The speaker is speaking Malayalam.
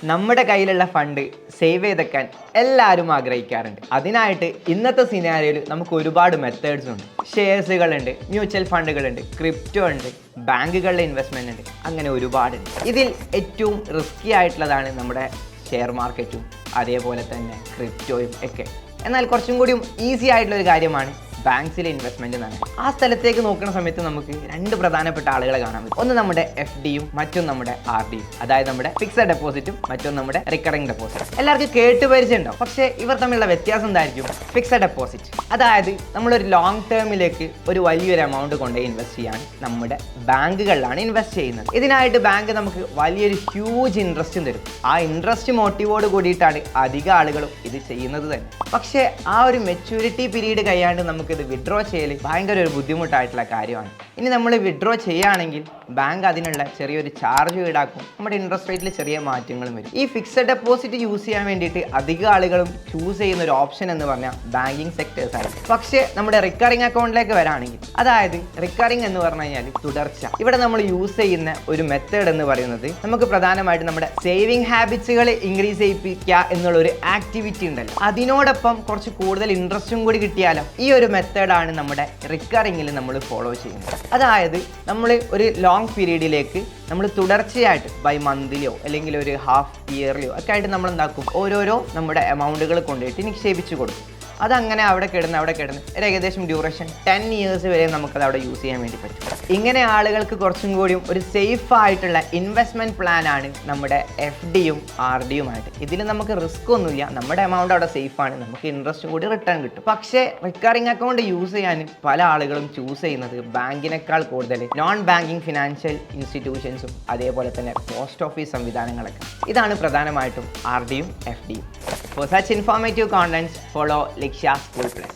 നമ്മുടെ കയ്യിലുള്ള ഫണ്ട് സേവ് ചെയ്തെക്കാൻ എല്ലാവരും ആഗ്രഹിക്കാറുണ്ട്. അതിനായിട്ട് ഇന്നത്തെ സിനാരിയോയിൽ നമുക്ക് ഒരുപാട് മെത്തേഡ്സ് ഉണ്ട്. ഷെയർസുകളുണ്ട് മ്യൂച്വൽ ഫണ്ടുകളുണ്ട് ക്രിപ്റ്റോ ഉണ്ട് ബാങ്കുകളിലെ ഇൻവെസ്റ്റ്മെന്റ് ഉണ്ട് അങ്ങനെ ഒരുപാടുണ്ട് ഇതിൽ ഏറ്റവും റിസ്കി ആയിട്ടുള്ളതാണ് നമ്മുടെ ഷെയർ മാർക്കറ്റും അതേപോലെ തന്നെ ക്രിപ്റ്റോയും ഒക്കെ. എന്നാൽ കുറച്ചും കൂടിയും ഈസി ആയിട്ടുള്ള ഒരു കാര്യമാണ് ബാങ്ക്സിലെ ഇൻവെസ്റ്റ്മെന്റ് എന്നാണ് ആ സ്ഥലത്തേക്ക് നോക്കുന്ന സമയത്ത് നമുക്ക് രണ്ട് പ്രധാനപ്പെട്ട ആളുകളെ കാണാൻ പറ്റും. ഒന്ന് നമ്മുടെ എഫ് ഡിയും മറ്റൊന്ന് നമ്മുടെ ആർ ഡിയും അതായത് നമ്മുടെ ഫിക്സഡ് ഡെപ്പോസിറ്റും മറ്റൊന്ന് നമ്മുടെ റിക്കറിംഗ് ഡെപ്പോസിറ്റ് എല്ലാവർക്കും കേട്ട് പരിചയമുണ്ടാവും പക്ഷേ ഇവർ തമ്മിലുള്ള വ്യത്യാസം എന്തായിരിക്കും? ഫിക്സഡ് ഡെപ്പോസിറ്റ് അതായത് നമ്മളൊരു ലോങ് ടേമിലേക്ക് ഒരു വലിയൊരു എമൗണ്ട് കൊണ്ടുപോയി ഇൻവെസ്റ്റ് ചെയ്യാൻ നമ്മുടെ ബാങ്കുകളിലാണ് ഇൻവെസ്റ്റ് ചെയ്യുന്നത്. ഇതിനായിട്ട് ബാങ്ക് നമുക്ക് വലിയൊരു ഹ്യൂജ് ഇൻട്രസ്റ്റും തരും. ആ ഇൻട്രസ്റ്റ് മോട്ടീവോട് കൂടിയിട്ടാണ് അധിക ആളുകളും ഇത് ചെയ്യുന്നത് തന്നെ. പക്ഷേ ആ ഒരു മെച്യൂരിറ്റി പീരീഡ് കഴിയാണ്ട് നമുക്കിത് വിഡ്രോ ചെയ്യൽ ഭയങ്കര ഒരു ബുദ്ധിമുട്ടായിട്ടുള്ള കാര്യമാണ്. ഇനി നമ്മൾ വിഡ്രോ ചെയ്യുകയാണെങ്കിൽ ബാങ്ക് അതിനുള്ള ചെറിയൊരു ചാർജ് ഈടാക്കും. നമ്മുടെ ഇൻട്രസ്റ്റ് റേറ്റിൽ ചെറിയ മാറ്റങ്ങളും വരും. ഈ ഫിക്സഡ് ഡെപ്പോസിറ്റ് യൂസ് ചെയ്യാൻ വേണ്ടിയിട്ട് അധിക ആളുകളും ചൂസ് ചെയ്യുന്ന ഒരു ഓപ്ഷൻ എന്ന് പറഞ്ഞാൽ ബാങ്കിങ് സെക്ടേഴ്സ് ആണ്. പക്ഷേ നമ്മുടെ റിക്കറിംഗ് അക്കൗണ്ടിലേക്ക് വരാണെങ്കിൽ അതായത് റിക്കറിംഗ് എന്ന് പറഞ്ഞു കഴിഞ്ഞാൽ തുടർച്ച. ഇവിടെ നമ്മൾ യൂസ് ചെയ്യുന്ന ഒരു മെത്തേഡ് എന്ന് പറയുന്നത് നമുക്ക് പ്രധാനമായിട്ട് നമ്മുടെ സേവിങ് ഹാബിറ്റ്സുകൾ ഇൻക്രീസ് ചെയ്യിപ്പിക്കുക എന്നുള്ള ഒരു ആക്ടിവിറ്റി ഉണ്ടല്ലോ. അതിനോടൊപ്പം കുറച്ച് കൂടുതൽ ഇൻട്രസ്റ്റും കൂടി കിട്ടിയാലോ? ഈ ഒരു മെത്തേഡാണ് നമ്മുടെ റിക്കറിങ്ങിൽ നമ്മൾ ഫോളോ ചെയ്യുന്നത്. അതായത് നമ്മൾ ഒരു ലോങ് പീരീഡിലേക്ക് നമ്മൾ തുടർച്ചയായിട്ട് ബൈ മന്തിലിയോ അല്ലെങ്കിൽ ഒരു ഹാഫ് ഇയർലിയോ ഒക്കെ ആയിട്ട് നമ്മൾ എന്താക്കും ഓരോരോ നമ്മുടെ എമൗണ്ടുകൾ കൊണ്ടുപോയിട്ട് നിക്ഷേപിച്ചു കൊടുക്കും. അതങ്ങനെ അവിടെ കിടന്ന് അവിടെ കിടന്ന്. ഒരു ഏകദേശം ഡ്യൂറേഷൻ ടെൻ ഇയേഴ്സ് വരെ നമുക്കത് അവിടെ യൂസ് ചെയ്യാൻ വേണ്ടി പറ്റും. ഇങ്ങനെ ആളുകൾക്ക് കുറച്ചും കൂടിയും ഒരു സേഫ് ആയിട്ടുള്ള ഇൻവെസ്റ്റ്മെന്റ് പ്ലാൻ ആണ് നമ്മുടെ എഫ് ഡിയും ആർ ഡിയുമായിട്ട് ഇതിൽ നമുക്ക് റിസ്ക് ഒന്നുമില്ല. നമ്മുടെ എമൗണ്ട് അവിടെ സേഫ് ആണ്. നമുക്ക് ഇൻട്രസ്റ്റ് കൂടി റിട്ടേൺ കിട്ടും. പക്ഷേ റിക്കറിംഗ് അക്കൗണ്ട് യൂസ് ചെയ്യാൻ പല ആളുകളും ചൂസ് ചെയ്യുന്നത് ബാങ്കിനേക്കാൾ കൂടുതൽ നോൺ ബാങ്കിങ് ഫിനാൻഷ്യൽ ഇൻസ്റ്റിറ്റ്യൂഷൻസും അതേപോലെ തന്നെ പോസ്റ്റ് ഓഫീസ് സംവിധാനങ്ങളൊക്കെ. ഇതാണ് പ്രധാനമായിട്ടും ആർ ഡിയും എഫ് ഡിയും For such informative contents, follow Liksha School Plus.